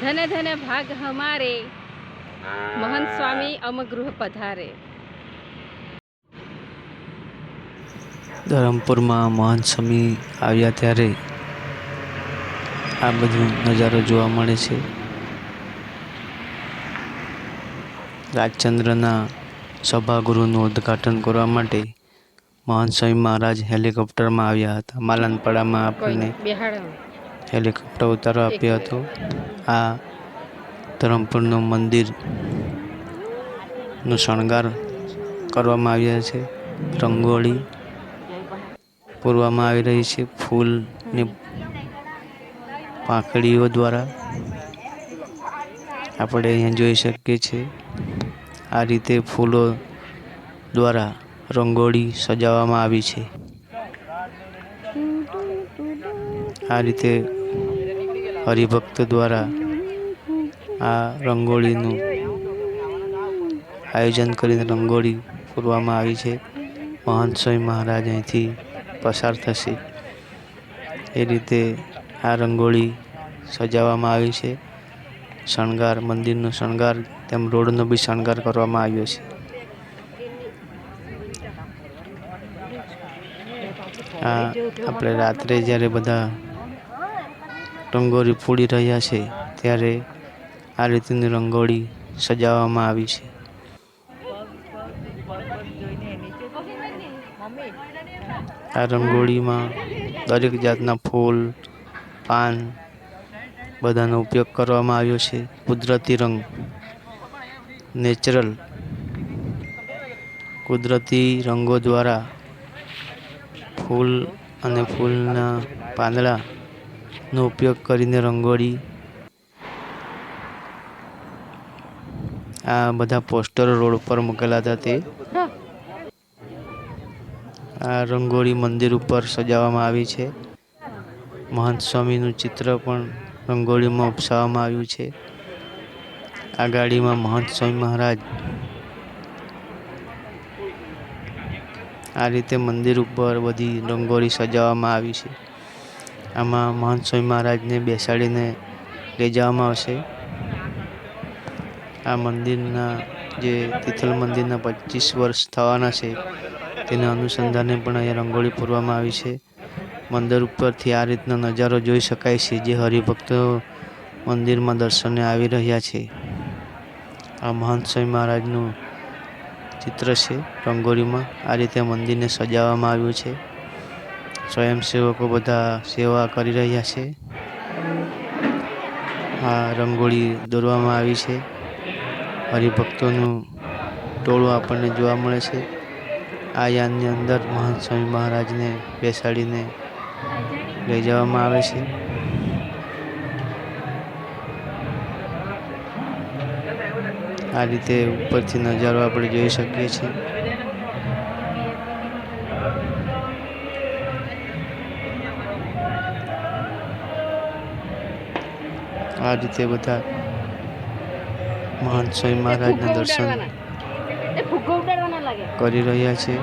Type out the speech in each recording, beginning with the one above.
ધને ધને ભાગ હમારે મહંત સ્વામી અમગૃહ પધારે. ધરમપુરમાં મહંત સ્વામી આવ્યા ત્યારે આ બધું નજારો જોવા મળે છે. રાજચંદ્રના સભાગૃહનું ઉદ્ઘાટન કરવા માટે મહંત સ્વામી મહારાજ હેલિકોપ્ટરમાં આવ્યા હતા. માલનપાડામાં આપણને હેલિકોપ્ટર ઉતારો આપ્યો હતો. આ ધરમપુરનું મંદિરનું શણગાર કરવામાં આવ્યા છે. રંગોળી પૂરવામાં આવી રહી છે. ફૂલની પાંખડીઓ દ્વારા આપણે અહીંયા જોઈ શકીએ છીએ. આ રીતે ફૂલો દ્વારા રંગોળી સજાવવામાં આવી છે. આ રીતે હરિભક્ત દ્વારા આ રંગોળીનું આયોજન કરીને રંગોળી પૂરવામાં આવી છે. મહંત સ્વામી મહારાજ અહીંથી પસાર થશે. એ રીતે આ રંગોળી સજાવવામાં આવી છે. શણગાર, મંદિરનો શણગાર, તેમ રોડનો બી શણગાર કરવામાં આવ્યો છે. આ આપણે રાત્રે જ્યારે બધા રંગોળી ફોડી રહ્યા છે, ત્યારે આ રીતની રંગોળી સજાવવામાં આવી છે. આ રંગોળીમાં દરેક જાતના ફૂલ, પાન બધાનો ઉપયોગ કરવામાં આવ્યો છે. કુદરતી રંગ, નેચરલ કુદરતી રંગો દ્વારા ફૂલ અને ફૂલના પાંદડાનો ઉપયોગ કરીને રંગોળી. આ બધા પોસ્ટરો રોડ ઉપર મૂકેલા હતા તે. આ રંગોળી મંદિર ઉપર સજાવવામાં આવી છે. મહંત સ્વામીનું ચિત્ર પણ રંગોળીમાં ઉપસાવવામાં આવ્યું છે. આ ગાડીમાં મહંત સ્વામી મહારાજ. આ રીતે મંદિર ઉપર બધી રંગોળી સજાવવામાં આવી છે. આમાં મહંત સ્વામી મહારાજને બેસાડીને લઈ જવામાં આવશે. આ મંદિરના જે તિથલ મંદિરના પચીસ વર્ષ થવાના છે, તેના અનુસંધાને પણ અહીંયા રંગોળી પૂરવામાં આવી છે. મંદિર ઉપરથી આ રીતનો નજારો જોઈ શકાય છે, જે હરિભક્તો મંદિરમાં દર્શને આવી રહ્યા છે. આ મહંત મહારાજનું ચિત્ર છે રંગોળીમાં. આ રીતે મંદિરને સજાવવામાં આવ્યું છે. સ્વયંસેવકો બધા સેવા કરી રહ્યા છે. આ રંગોળી દોરવામાં આવી છે. હરિભક્તોનું ટોળું આપણને જોવા મળે છે. આ યાનની અંદર મહંત સ્વામી મહારાજને બેસાડીને લઈ જવામાં આવે છે. આ રીતે ઉપરથી નજારો આપણે જોઈ શકીએ છીએ. આ રીતે બધા મહાન સ્વામી મહારાજના દર્શન કરી રહ્યા છે.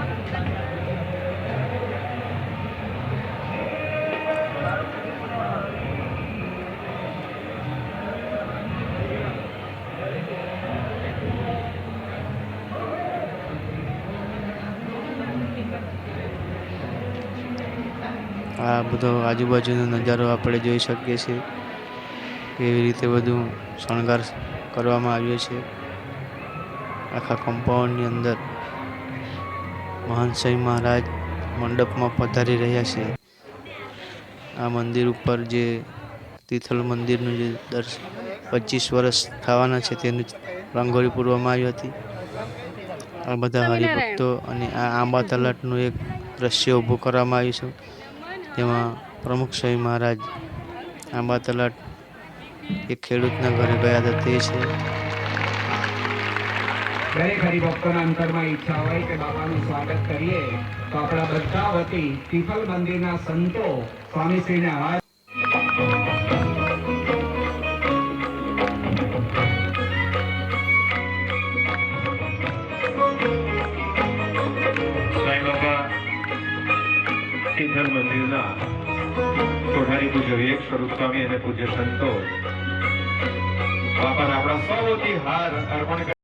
આ બધો આજુબાજુનો નજારો આપણે જોઈ શકીએ છીએ. કેવી રીતે બધું શણગાર કરવામાં આવ્યો છે. આખા કમ્પાઉન્ડની અંદર સ્વામી મહારાજ મંડપમાં પધારી રહ્યા છે. આ મંદિર ઉપર જે તિથલ મંદિરનું જે દર્શ પચીસ વર્ષ થવાના છે તેનું રંગોળી પૂરવામાં આવી હતી. આ બધા હરિભક્તો અને આ આંબા તલાટનું એક દ્રશ્ય ઊભું કરવામાં આવ્યું છે. તેમાં પ્રમુખ સ્વામી મહારાજ આંબા તલાટ એક ખેડૂતના ઘરે ગયા હતા તે છે. દરેક હરિભક્તોના અંતરમાં ઈચ્છા હોય કે બાબાનું સ્વાગત કરીએ. તો આપણા બધા વતી તિથલ મંદિરના સંતો સ્વામીશ્રીને હાથ વિવેક સ્વરૂપ સ્વામી અને પૂજ્ય સંતો. પુષ્પાવતી હાર અર્પણ કરી.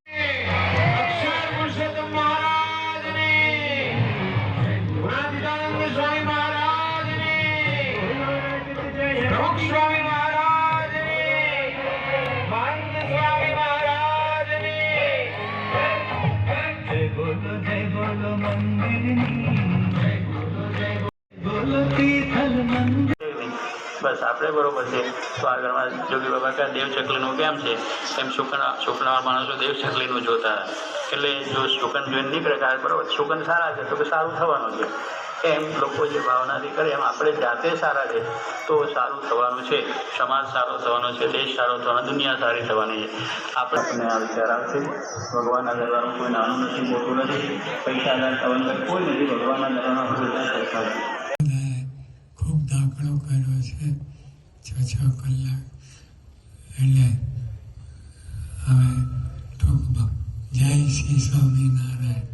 બસ, આપણે બરોબર છે. તો આગળમાં જોગી બાબા કે દેવ ચકલીનું કેમ છે? એમ શુકન શુકનવાળા માણસો દેવ ચકલીનું જોતા એટલે જો શુકન જોઈને નીકળે કે બરોબર? શુકન સારા છે, તો કે સારું થવાનું છે. એમ લોકો જે ભાવનાથી કરે, એમ આપણે જાતે સારા છે. તો સારું થવાનું છે. સમાજ સારો થવાનો છે, દેશ સારો થવાનો, દુનિયા સારી થવાની છે. આપણને આ વિચાર આવશે ભગવાનના દરબારનું કોઈ નાનું નથી, મોટું નથી. પૈસાદાર અવંદર કોઈ નથી. ભગવાનના દરબારમાં દાખલો કર્યો છે છ છ કલાક. એટલે હવે ટૂંકમાં જય શ્રી સ્વામિનારાયણ.